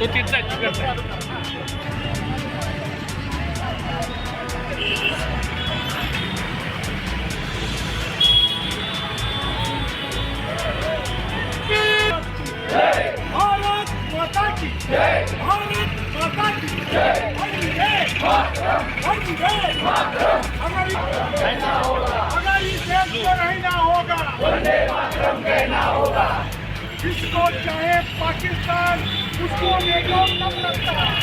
काय तिकडं काय भारत माता की जय भारत माता की जय वंदे मातरम हमारी हमारी देश को रहना होगा वंदे मातरम कहना होगा जिसको चाहे पाकिस्तान उसको भेजो कब्रिस्तान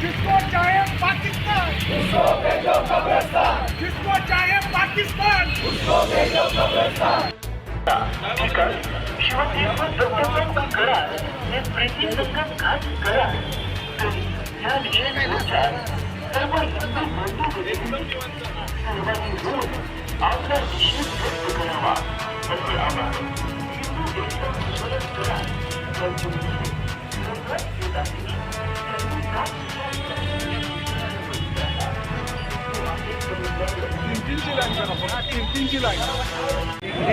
जिसको चाहे पाकिस्तान। उसको भेजो कब्रिस्तान जिसको चाहे पाकिस्तान। उसको भेजो कब्रिस्तान हे प्रीती करा या निषेधानुसार सर्व हिंदू बंधू सर्वांनी मिळून आपला निषेध व्यक्त करावा. असे आवाहन हिंदू एकता करा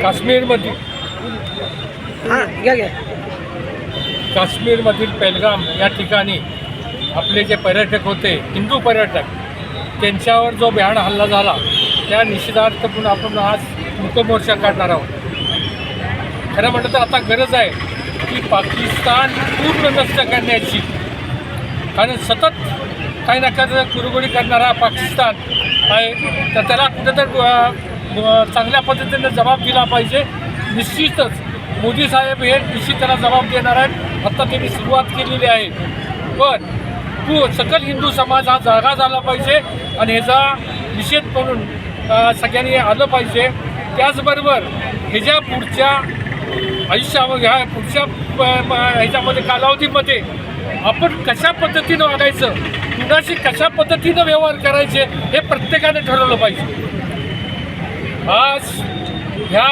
काश्मीरमधील काश्मीरमधील पेलगाम या ठिकाणी आपले जे पर्यटक होते हिंदू पर्यटक त्यांच्यावर जो भ्याड हल्ला झाला त्या निषेधार्थ म्हणून आपण आज मुकमोर्चा काढणार आहोत. खरं म्हटलं तर आता गरज आहे की पाकिस्तान पूर्ण नष्ट करण्याची. कारण सतत काही ना काही कुरगुडी करणारा पाकिस्तान आहे. तर त्याला कुठेतरी चांगल्या पद्धतीने जबाब दिला पाहिजे. निश्चितच मोदी साहेब हे निश्चित त्याला जबाब देणार आहेत. आत्ता त्यांनी सुरुवात केलेली आहे. पण तू सकल हिंदू समाज हा जागा झाला पाहिजे आणि ह्याचा निषेध म्हणून सगळ्यांनी आलं पाहिजे. त्याचबरोबर ह्याच्या पुढच्या आयुष्या ह्या पुढच्या ह्याच्यामध्ये कालावधीमध्ये आपण कशा पद्धतीनं वागायचं? कुणाशी कशा पद्धतीनं व्यवहार करायचे हे प्रत्येकाने ठरवलं पाहिजे. आज ह्या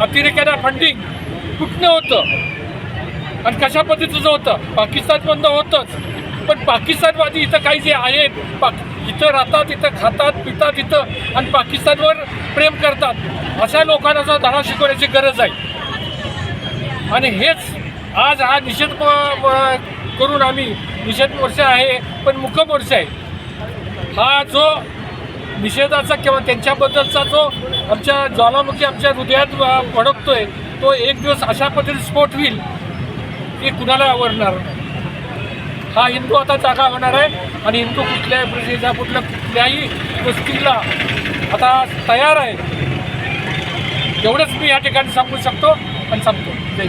अतिरेक्यांना फंडिंग कुठनं होतं? आणि कशा पद्धतीचं होतं? पाकिस्तानमधनं होतंच. पण पाकिस्तानवादी इथं काही जे आहेत पाक इथं राहतात इथं खातात पितात इथं आणि पाकिस्तानवर प्रेम करतात अशा लोकांना जो धडा शिकवण्याची गरज आहे. आणि हेच आज हा निषेध म- करून आम्ही निषेध मोर्चा आहे पण मुखमोर्चा आहे. हा जो निषेधाचा किंवा त्यांच्याबद्दलचा जो आमच्या ज्वालामुखी आमच्या हृदयात भडकतोय तो एक दिवस अशा पद्धतीने स्फोट होईल की कुणाला आवडणार? हा हिंदू आता जागा होणार आहे आणि हिंदू कुठल्याही प्रदेशा कुठल्या कुठल्याही गोष्टीला आता तयार आहे. एवढंच मी या ठिकाणी सांगू शकतो आणि सांगतो जय